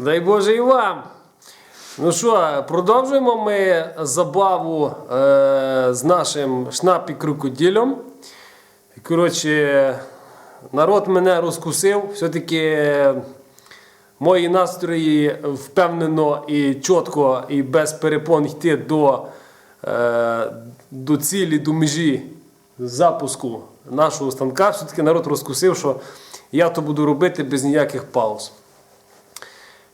Дай Боже і вам. Ну що, продовжуємо ми забаву е, з нашим шнапі крокодилем. Коротше, народ мене розкусив. Все-таки мої настрої впевнено і чітко, і без перепон йти до, е, до цілі, до межі запуску нашого станка. Все-таки народ розкусив, що я то буду робити без ніяких пауз.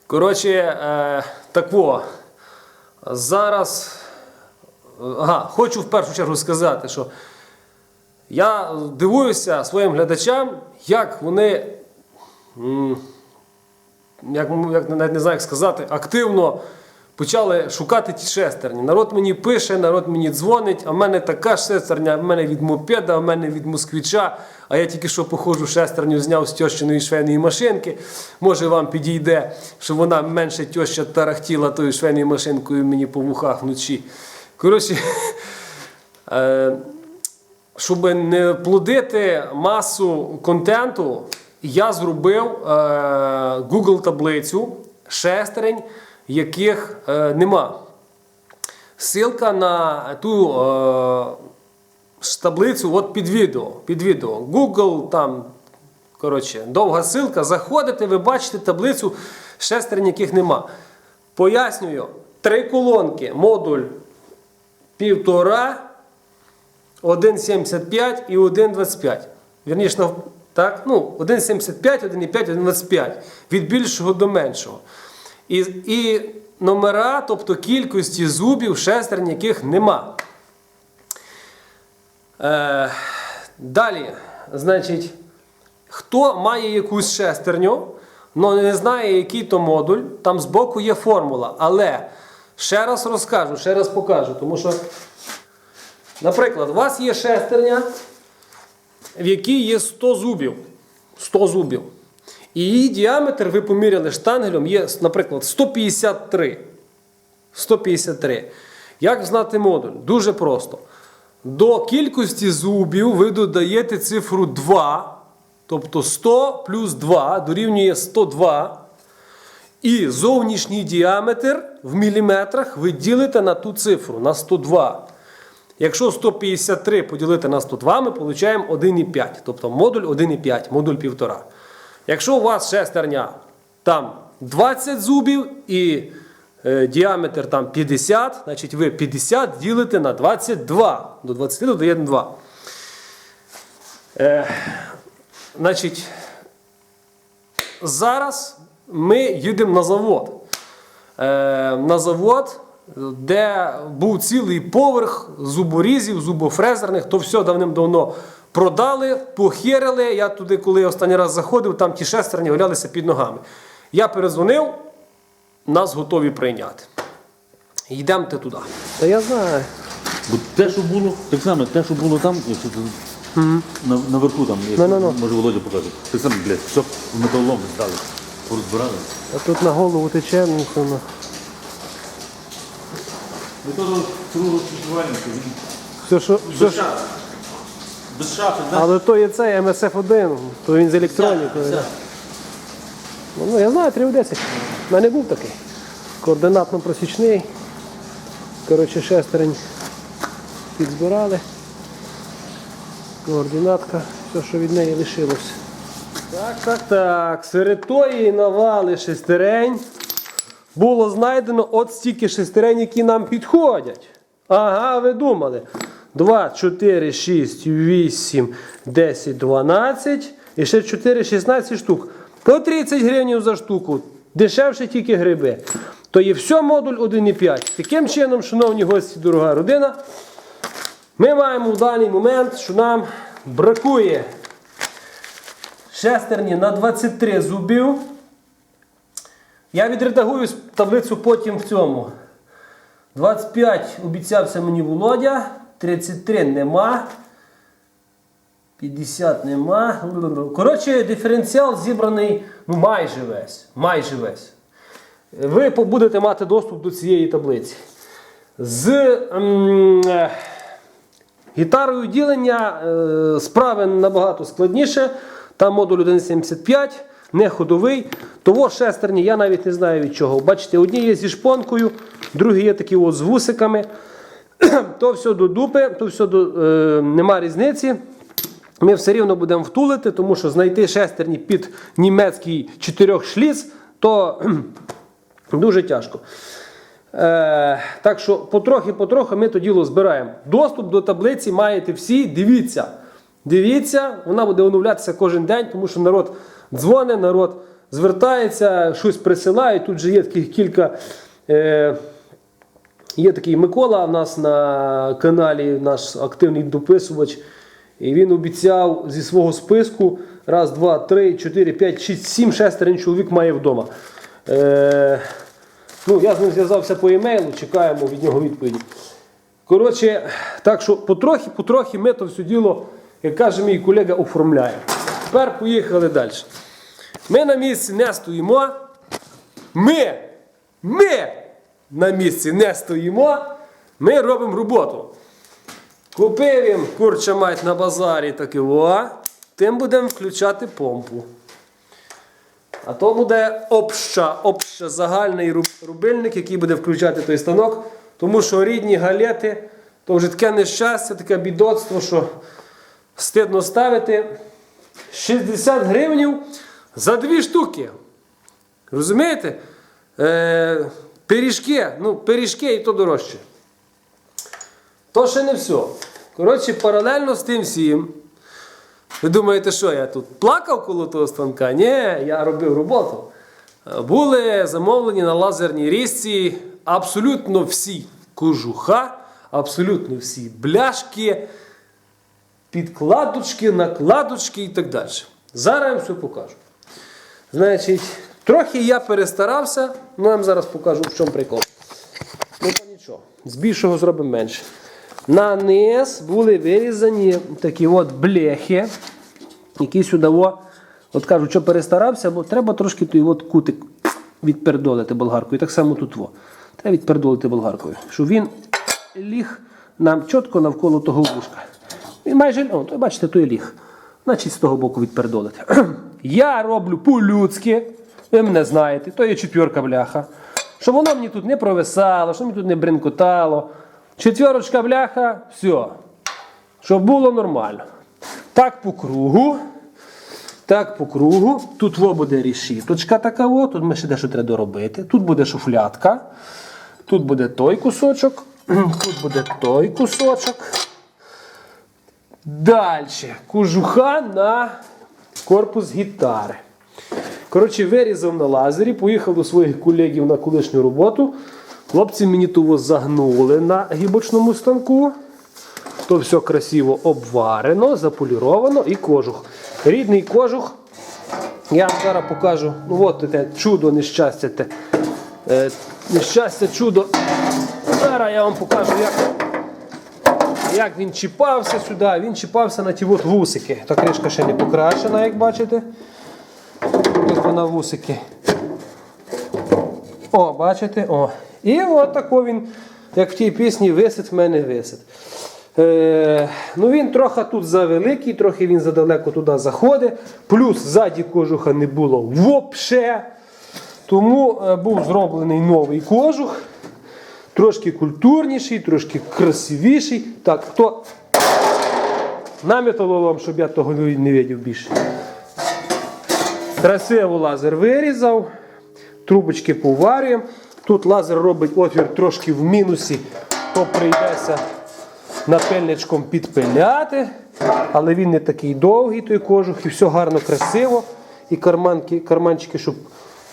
Коротше, е, тако. Зараз. Ага, хочу в першу чергу сказати, що я дивуюся своїм глядачам, як вони, як, як навіть не знаю, як сказати, активно почали шукати ті шестерні. Народ мені пише, народ мені дзвонить, а в мене така шестерня, в мене від мопеда, в мене від москвича, а я тільки що походжу шестерню, зняв з тьощиної швейної машинки. Може вам підійде, що вона менше тьоща тарахтіла тою швейною машинкою мені по вухах вночі. Коротше, е, щоб не плодити масу контенту, я зробив е, Google таблицю шестерень, яких е, нема. Ссылка на ту е, таблицю от під відео. Під відео. Google там. Коротше, довга ссылка. Заходите, ви бачите таблицю шестерень, яких нема. Пояснюю, три колонки, модуль півтора. 1,75 і 1,25. Вірніше, так? Ну, 1,75, 1,5, 1,25. Від більшого до меншого. І, і номера, тобто кількості зубів, шестерень, яких нема. Е, далі, значить, хто має якусь шестерню, але не знає, який то модуль, там збоку є формула. Але ще раз розкажу, ще раз покажу, тому що. Наприклад, у вас є шестерня, в якій є 100 зубів. 100 зубів. І її діаметр, ви поміряли штангелем, є, наприклад, 153. 153. Як знати модуль? Дуже просто. До кількості зубів ви додаєте цифру 2, тобто 100 плюс 2 дорівнює 102. І зовнішній діаметр в міліметрах ви ділите на ту цифру, на 102. Якщо 153 поділити на 102, ми отримаємо 1,5. Тобто модуль 1,5, модуль 1,5. Якщо у вас шестерня там 20 зубів і е, діаметр там 50, значить ви 50 ділите на 22. До 20 додаєте 2. Е, значить, зараз ми їдемо на завод. Е, на завод, де був цілий поверх зуборізів, зубофрезерних, то все давним-давно продали, похерили. Я туди, коли останній раз заходив, там ті шестерні валялися під ногами. Я перезвонив, нас готові прийняти. Йдемте туди. Та я знаю. Бо те, що було, так само, те, що було там, якщо ти на, наверху там, як, Ну-ну-ну. може Володя покаже. Так само, блядь, все в металолом здали, порозбирали. А тут на голову тече. ну, то на- Ми теж цілого чувальника, він Все, що, все, що- шафи. Без шафи, да? Але то є цей МСФ-1, то він з електронікою. Вся. Ну, я знаю, 3 в 10. У мене був такий. Координатно-просічний. Коротше, шестерень підзбирали. Координатка, все, що від неї лишилося. Так, так, так. Серед тої навали шестерень було знайдено от стільки шестерень, які нам підходять. Ага, ви думали. 2, 4, 6, 8, 10, 12 і ще 4, 16 штук. По 30 гривень за штуку. Дешевше тільки гриби. То є все модуль 1,5. Таким чином, шановні гості, дорога родина, ми маємо в даний момент, що нам бракує шестерні на 23 зубів. Я відредагую таблицю потім в цьому. 25 обіцявся мені Володя, 33 нема. 50 нема. Коротше, диференціал зібраний ну, майже весь. Майже весь. Ви будете мати доступ до цієї таблиці. З ем, е, гітарою ділення е, справи набагато складніше. Там модуль 1.75. не ходовий. Того шестерні я навіть не знаю від чого. Бачите, одні є зі шпонкою, другі є такі от з вусиками. то все до дупи, то все до, е, нема різниці. Ми все рівно будемо втулити, тому що знайти шестерні під німецький чотирьох шліц, то дуже тяжко. Е, так що потрохи-потрохи ми то діло збираємо. Доступ до таблиці маєте всі. Дивіться. Дивіться, вона буде оновлятися кожен день, тому що народ дзвонить, народ звертається, щось присилає. Тут же є таких кілька. Е, Є такий Микола у нас на каналі, наш активний дописувач. І він обіцяв зі свого списку раз, два, три, чотири, п'ять, шість, сім шестерень чоловік має вдома. Е, ну, я з ним зв'язався по емейлу, чекаємо від нього відповіді. Коротше, так що потрохи, потрохи ми то все діло, як каже мій колега, оформляємо. Тепер поїхали далі. Ми на місці не стоїмо. Ми, ми на місці не стоїмо. Ми робимо роботу. Купив їм курча мать на базарі таки о, тим будемо включати помпу. А то буде обща, обща загальний рубильник, який буде включати той станок. Тому що рідні галети то вже таке нещастя, таке бідоцтво, що стидно ставити 60 гривень за дві штуки. Розумієте? Е, пиріжки, ну, пиріжки і то дорожче. То ще не все. Коротше, паралельно з тим всім. Ви думаєте, що я тут плакав коло того станка? Ні, я робив роботу. Були замовлені на лазерній різці абсолютно всі кожуха, абсолютно всі бляшки, підкладочки, накладочки і так далі. Зараз я вам все покажу. Значить, трохи я перестарався, ну я вам зараз покажу, в чому прикол. Ну то нічого. З більшого зробимо менше. На низ були вирізані такі от бляхи, які сюди, о, от кажуть, що перестарався, бо треба трошки той от кутик відпердолити болгаркою. Так само тут. Во. Треба відпердолити болгаркою. Щоб він ліг нам чітко навколо того вушка. Він майже, о, то бачите, той ліг. Значить, з того боку відпердолити. Я роблю по-людськи, ви мене знаєте, то є четверка бляха. Щоб воно мені тут не провисало, щоб мені тут не бринкотало. Четверочка бляха, все. Щоб було нормально. Так по кругу. Так по кругу. Тут во буде рішіточка така, о, тут ми ще дещо треба доробити. Тут буде шуфлятка. Тут буде той кусочок. Тут буде той кусочок. Далі. Кожуха на корпус гітари. Коротше, вирізав на лазері, поїхав до своїх колегів на колишню роботу. Хлопці мені того загнули на гібочному станку. То все красиво обварено, заполіровано і кожух. Рідний кожух. Я вам зараз покажу. Ну от те чудо нещастя. Те. Е, нещастя, чудо. Зараз я вам покажу, як, як він чіпався сюди. Він чіпався на ті от вусики. Та кришка ще не покрашена, як бачите. Вона вусики. О, бачите? О. І от тако він, як в тій пісні, висить в мене висить. Е, ну Він трохи тут завеликий, трохи він задалеко туди заходить. Плюс ззаді кожуха не було вообще. Тому е, був зроблений новий кожух. Трошки культурніший, трошки красивіший. Так, хто на металолом, щоб я того не видів більше. Красиво лазер вирізав, трубочки поварюємо. Тут лазер робить отвір трошки в мінусі, то прийдеться напильничком підпиляти, але він не такий довгий, той кожух, і все гарно, красиво. І карманки, карманчики, щоб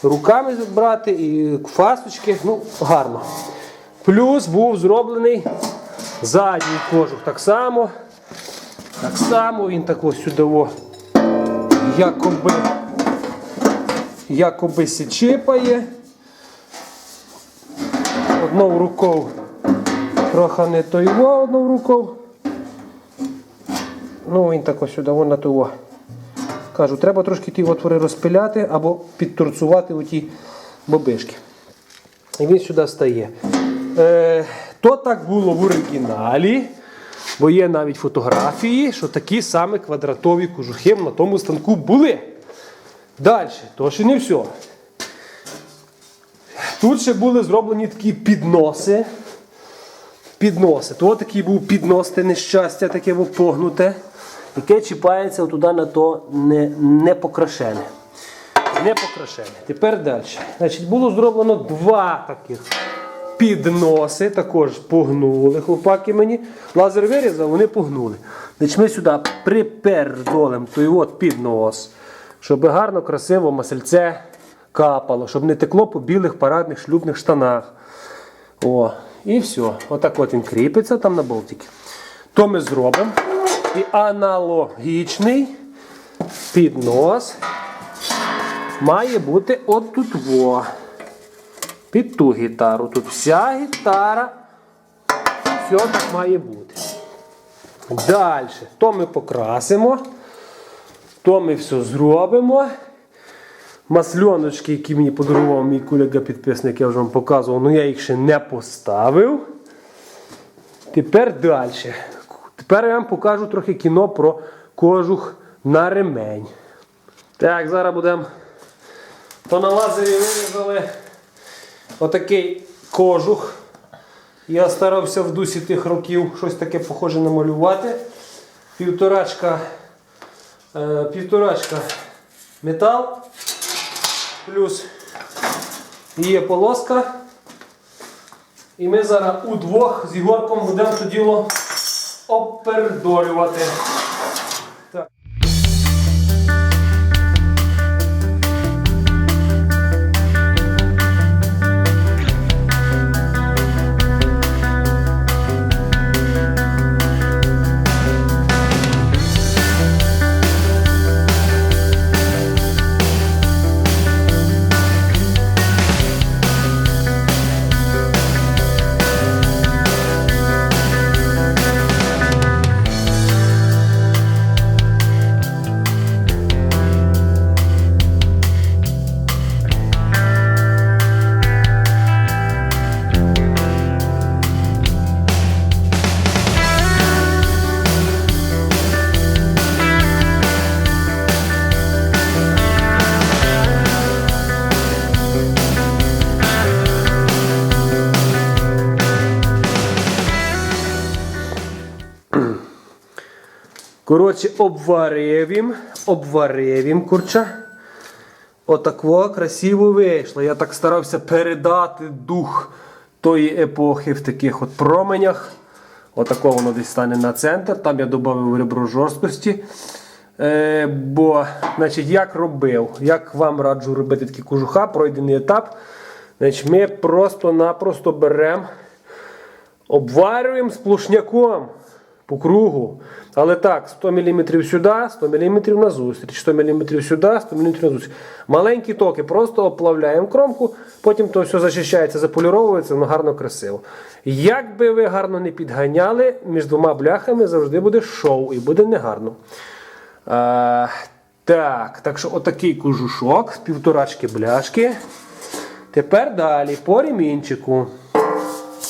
руками брати, і фасочки, ну, гарно. Плюс був зроблений задній кожух. Так само. Так само він так ось сюди, якоби якоби січипає. Одною рукою трохи не той во, одною рукою. Ну, він так ось сюди, вон того. Кажу, треба трошки ті отвори розпиляти або підторцувати оті бобишки. І він сюди стає. Е, то так було в оригіналі, бо є навіть фотографії, що такі самі квадратові кожухи на тому станку були. Далі, то ще не все. Тут ще були зроблені такі підноси. Підноси. То такий був піднос, те нещастя, таке був погнуте, яке чіпається туди на то не, не покрашене. Не покрашене. Тепер далі. Значить, було зроблено два таких підноси, також погнули хлопаки мені. Лазер вирізав, вони погнули. Значить, ми сюди припердолимо той от піднос, щоб гарно, красиво масельце капало, щоб не текло по білих парадних шлюбних штанах. О, і все. Отак от він кріпиться там на болтики. То ми зробимо. І аналогічний піднос має бути от тут во. Під ту гітару. Тут вся гітара. Все так має бути. Далі. То ми покрасимо. То ми все зробимо. Масльоночки, які мені подарував мій колега підписник, я вже вам показував, але я їх ще не поставив. Тепер далі. Тепер я вам покажу трохи кіно про кожух на ремень. Так, зараз будемо. То на лазері вирізали отакий кожух. Я старався в дусі тих років щось таке похоже намалювати. Півторачка, півторачка метал. Плюс є полоска. І ми зараз удвох з Ігорком будемо то діло обпердолювати. Коротше, обварив їм, курча. Отакво красиво вийшло. Я так старався передати дух тої епохи в таких от променях. Отако воно десь стане на центр. Там я додав ребро жорсткості. Е, бо, значить, як робив, як вам раджу робити такі кожуха, пройдений етап. Значить, ми просто-напросто беремо Обварюємо сплошняком по кругу. Але так, 100 мм сюди, 100 мм на зустріч, 100 мм сюди, 100 мм на зустріч. Маленькі токи, просто оплавляємо кромку, потім то все зачищається, заполіровується, воно гарно красиво. Як би ви гарно не підганяли, між двома бляхами завжди буде шоу і буде негарно. А, так, так що отакий кожушок з півторачки бляшки. Тепер далі по ремінчику.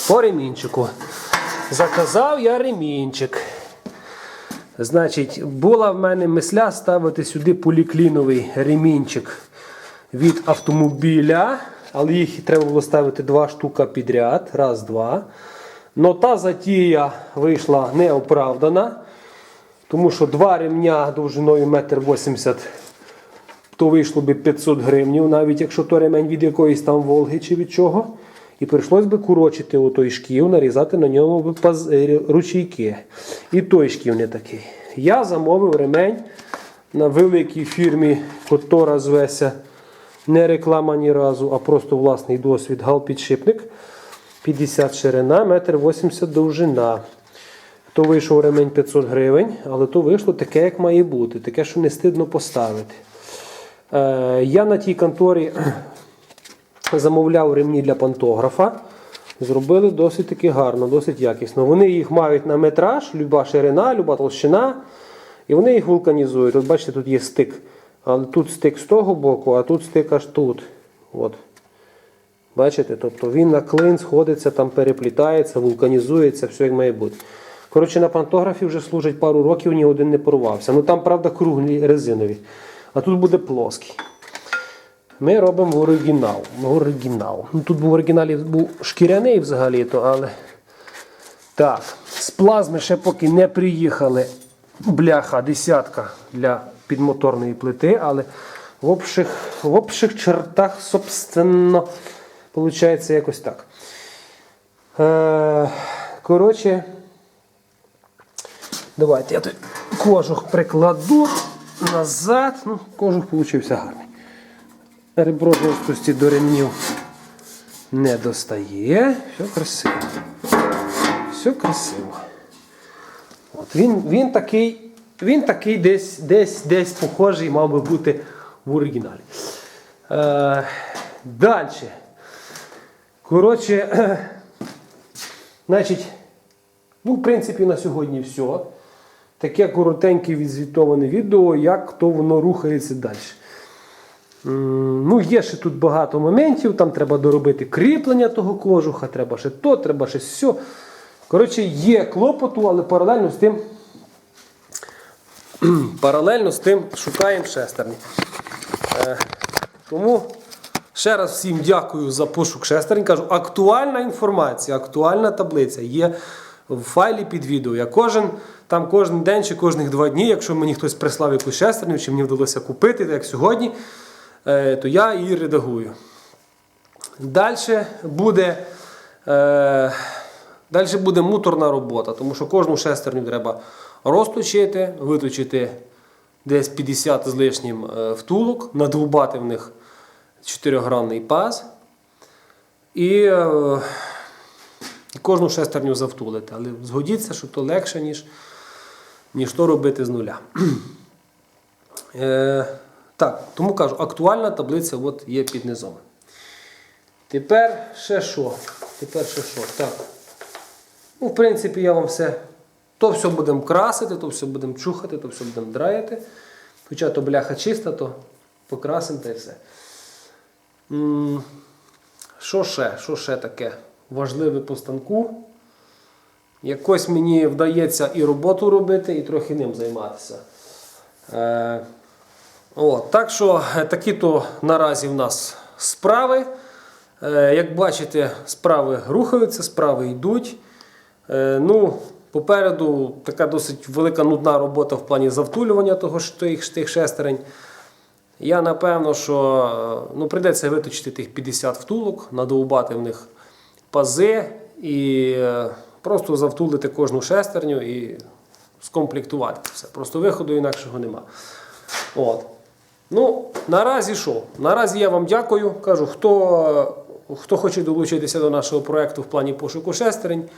По ремінчику. Заказав я ремінчик. Значить, була в мене мисля ставити сюди полікліновий ремінчик від автомобіля, але їх треба було ставити два штука підряд. Раз, два. Но та затія вийшла неоправдана, тому що два ремня довжиною 1,80 м, то вийшло би 500 гривнів, навіть якщо то ремень від якоїсь там Волги чи від чого. І прийшлось би курочити у той шків, нарізати на ньому е, ручейки. І той шків не такий. Я замовив ремень на великій фірмі, котра звеся не реклама ні разу, а просто власний досвід. Гал-підшипник. 50 ширина, 1,80 м довжина. То вийшов ремень 500 гривень, але то вийшло таке, як має бути, таке, що не стидно поставити. Е, я на тій конторі замовляв ремні для пантографа. Зробили досить таки гарно, досить якісно. Вони їх мають на метраж, люба ширина, люба толщина. І вони їх вулканізують. От бачите, тут є стик. Але тут стик з того боку, а тут стик аж тут. От. Бачите? Тобто він на клин сходиться, там переплітається, вулканізується, все як має бути. Коротше, на пантографі вже служить пару років, ні один не порвався. Ну там, правда, круглі резинові. А тут буде плоский. Ми робимо в оригінал. В оригінал. Ну, тут був в оригіналі був шкіряний взагалі-то, але. Так, з плазми ще поки не приїхали бляха десятка для підмоторної плити, але в общих, в общих чертах, собственно, виходить якось так. Е, коротше, давайте я тут кожух прикладу назад. Ну, кожух получився гарний. Ребро жорсткості до ремнів не достає. Все красиво. Все красиво. От він, він такий, він такий десь, десь, десь похожий мав би бути в оригіналі. Е, Далі. Коротше, значить, ну, в принципі, на сьогодні все. Таке коротеньке відзвітоване відео, як то воно рухається далі. Ну, є ще тут багато моментів, там треба доробити кріплення того кожуха, треба ще то, треба ще все. Коротше, є клопоту, але паралельно з тим. паралельно з тим шукаємо шестерні. Е, тому ще раз всім дякую за пошук шестерень. Кажу, актуальна інформація, актуальна таблиця є в файлі під відео. Я кожен, там кожен день чи кожних два дні, якщо мені хтось прислав якусь шестерню, чи мені вдалося купити, так як сьогодні, то я її редагую. Далі буде, е, далі буде муторна робота, тому що кожну шестерню треба розточити, виточити десь 50 з лишнім е, втулок, надгубати в них 4-гранний паз. І, е, і кожну шестерню завтулити. Але згодіться, що то легше, ніж, ніж то робити з нуля. Е, так, тому кажу, актуальна таблиця от є під низом. Тепер ще що? Тепер ще що? Так. Ну, в принципі, я вам все. То все будемо красити, то все будемо чухати, то все будемо драяти. Хоча то бляха чиста, то покрасимо та й все. Що ще? Що ще таке важливе по станку? Якось мені вдається і роботу робити, і трохи ним займатися. Е, о, так що е, такі то наразі в нас справи. Е, як бачите, справи рухаються, справи йдуть. Е, ну, попереду така досить велика нудна робота в плані завтулювання того ж тих, тих шестерень. Я напевно, що ну, прийдеться виточити тих 50 втулок, надовбати в них пази і просто завтулити кожну шестерню і скомплектувати все. Просто виходу інакшого нема. От. Ну, наразі що? Наразі я вам дякую. Кажу, хто, хто хоче долучитися до нашого проєкту в плані пошуку шестерень,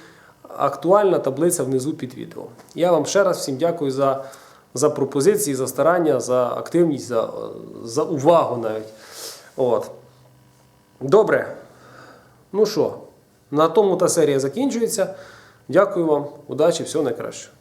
актуальна таблиця внизу під відео. Я вам ще раз всім дякую за, за пропозиції, за старання, за активність, за, за увагу навіть. От. Добре. Ну що, на тому та серія закінчується. Дякую вам, удачі, всього найкращого.